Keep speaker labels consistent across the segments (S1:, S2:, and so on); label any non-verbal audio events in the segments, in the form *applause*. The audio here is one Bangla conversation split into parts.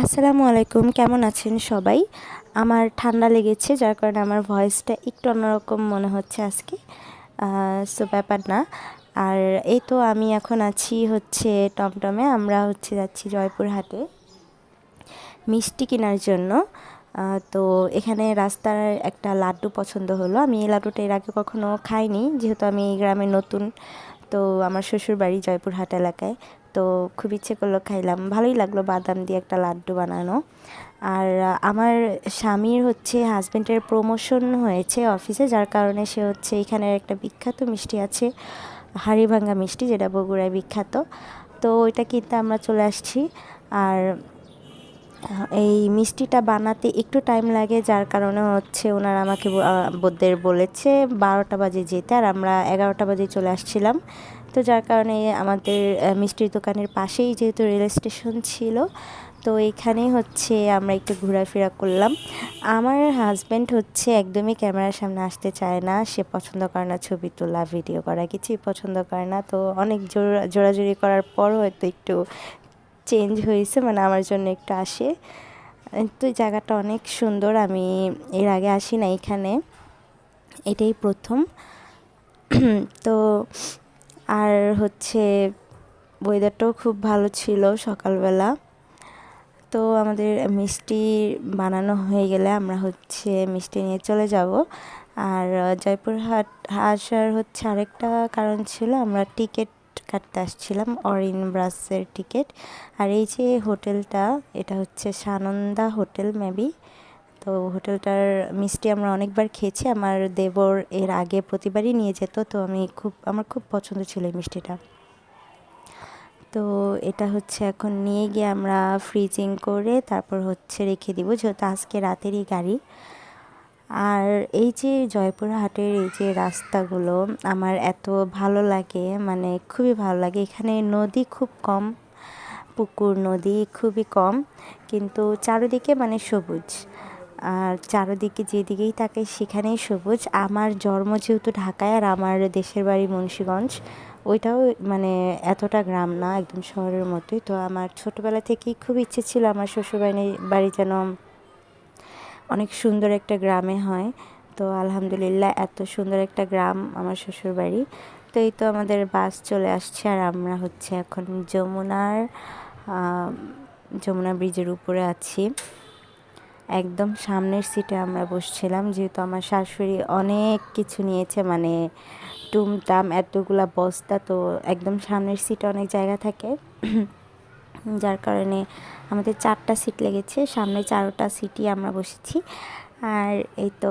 S1: আসসালামু আলাইকুম, কেমন আছেন সবাই? আমার ঠান্ডা লেগেছে, যার কারণে আমার ভয়েসটা একটু অন্যরকম মনে হচ্ছে আজকে। সো ব্যাপার না। আর এই তো আমি এখন আছি হচ্ছে টমটমে, আমরা হচ্ছে যাচ্ছি জয়পুরহাটে মিষ্টি কেনার জন্য। তো এখানে রাস্তার একটা লাড্ডু পছন্দ হলো। আমি এই লাড্ডুটা এর আগে কখনো খাইনি, যেহেতু আমি এই গ্রামে নতুন। তো আমার শ্বশুর বাড়ি জয়পুরহাট এলাকায়। তো খুব ইচ্ছে করল খাইলাম। ভালোই লাগল বাদাম দিয়ে একটা লাড্ডু বানানো। আর আমার স্বামীর হচ্ছে হাজব্যান্ডের প্রমোশন হয়েছে অফিসে যার কারণে সে হচ্ছে এখানের একটা বিখ্যাত মিষ্টি আছে, হাড়িভাঙ্গা মিষ্টি, যেটা বগুড়ায় বিখ্যাত। তো ওইটা কিনতে আমরা চলে আসছি। আর এই মিষ্টিটা বানাতে একটু টাইম লাগে যার কারণে হচ্ছে ওনারা আমাকে ব- আহ, বোদ্দের বলেছে বারোটা বাজে যেতে আর আমরা এগারোটা বাজে চলে আসছিলাম। তো যার কারণে আমাদের মিষ্টির দোকানের পাশেই যেহেতু রেল স্টেশন ছিল তো এখানেই হচ্ছে আমরা একটু ঘোরাফেরা করলাম। আমার হাজব্যান্ড হচ্ছে একদমই ক্যামেরার সামনে আসতে চায় না সে পছন্দ করে না ছবি তোলা ভিডিও করা কিছুই পছন্দ করে না। তো অনেক জোড়া জোরাজুরি করার পর হয়তো একটু চেঞ্জ হয়েছে মানে আমার জন্য একটু আসে। তো জায়গাটা অনেক সুন্দর, আমি এর আগে আসি না এখানে। এটাই প্রথম। *clears throat* তো আর হচ্ছে ওয়েদারটাও খুব ভালো ছিল সকালবেলা। তো আমাদের মিষ্টি বানানো হয়ে গেলে আমরা হচ্ছে মিষ্টি নিয়ে চলে যাব। আর জয়পুরহাট আসার হচ্ছে আরেকটা কারণ ছিল, আমরা টিকিট কাটতে আসছিলাম, অরিন ব্রাসের টিকিট। আর এই যে হোটেলটা, এটা হচ্ছে সানন্দা হোটেল, মেবি। তো হোটেলটার মিষ্টি আমরা অনেকবার খেয়েছি, আমার দেবর এর আগে প্রতিবারই নিয়ে যেত, তো আমি খুব, আমার খুব পছন্দ ছিল এই মিষ্টিটা। তো এটা হচ্ছে এখন নিয়ে গিয়ে আমরা ফ্রিজিং করে তারপর হচ্ছে রেখে দিব, যেহেতু আজকে রাতেরই গাড়ি। আর এই যে জয়পুরহাটের এই যে রাস্তাগুলো, আমার এত ভালো লাগে মানে খুবই ভালো লাগে। এখানে নদী খুব কম, পুকুর, নদী খুবই কম, কিন্তু চারিদিকে মানে সবুজ। আর চারিদিকে যেদিকেই থাকে সেখানেই সবুজ। আমার জন্ম যেহেতু ঢাকায় আর আমার দেশের বাড়ি মুন্সীগঞ্জ, ওইটাও মানে এতটা গ্রাম না, একদম শহরের মতোই। তো আমার ছোটোবেলা থেকেই খুব ইচ্ছে ছিল আমার শ্বশুরবাড়ি বাড়ি যেন অনেক সুন্দর একটা গ্রামে হয়। তো আলহামদুলিল্লাহ এত সুন্দর একটা গ্রাম আমার শ্বশুর বাড়ি তো এই তো আমাদের বাস চলে আসছে আর আমরা হচ্ছে এখন যমুনার যমুনা ব্রিজের উপরে আছি। একদম সামনের সিটে আমরা বসছিলাম, যেহেতু আমার শাশুড়ি অনেক কিছু নিয়েছে মানে টুমটাম এতগুলা বস্তা, তো একদম সামনের সিটে অনেক জায়গা থাকে। যার কারণে আমাদের চারটা সিট লেগেছে, সামনে চারোটা সিটই আমরা বসেছি। আর এই তো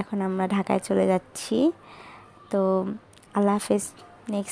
S1: এখন আমরা ঢাকায় চলে যাচ্ছি। তো আল্লাহ হাফেজ নেক্সট